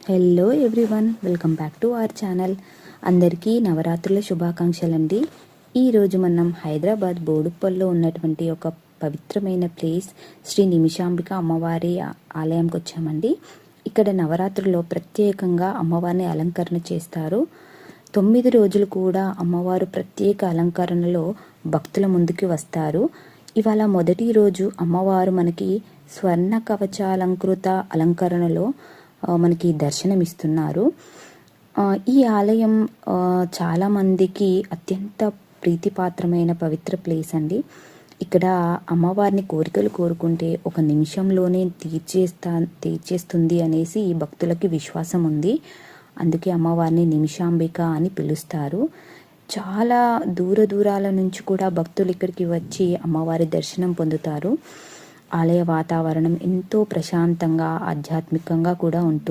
Hello everyone welcome back to our channel అందరికీ నవరాత్రుల శుభాకాంక్షలు అండి ఈరోజు మనం హైదరాబాద్ బోడుప్పల్లో ఉన్నటువంటి ఒక పవిత్రమైన ప్లేస్ శ్రీ నిమిషాంబిక అమ్మవారి ఆలయంకి వచ్చామండి. ఇక్కడ నవరాత్రుల్లో ప్రత్యేకంగా అమ్మవారిని అలంకరణ చేస్తారు. తొమ్మిది రోజులు కూడా అమ్మవారు ప్రత్యేక అలంకరణలో భక్తుల ముందుకి వస్తారు. ఇవాళ మొదటి రోజు అమ్మవారు మనకి స్వర్ణ కవచాలంకృత అలంకరణలో మనకి దర్శనమిస్తున్నారు. ఈ ఆలయం చాలామందికి అత్యంత ప్రీతిపాత్రమైన పవిత్ర ప్లేస్ అండి. ఇక్కడ అమ్మవారిని కోరికలు కోరుకుంటే ఒక నిమిషంలోనే తీర్చేస్తా తీర్చేస్తుంది అనేసి భక్తులకి విశ్వాసం ఉంది. అందుకే అమ్మవారిని నిమిషాంబిక అని పిలుస్తారు. చాలా దూర దూరాల నుంచి కూడా భక్తులు ఇక్కడికి వచ్చి అమ్మవారి దర్శనం పొందుతారు. ఆలయ వాతావరణం ఎంతో ప్రశాంతంగా ఆధ్యాత్మికంగా కూడా ఉంటుంది.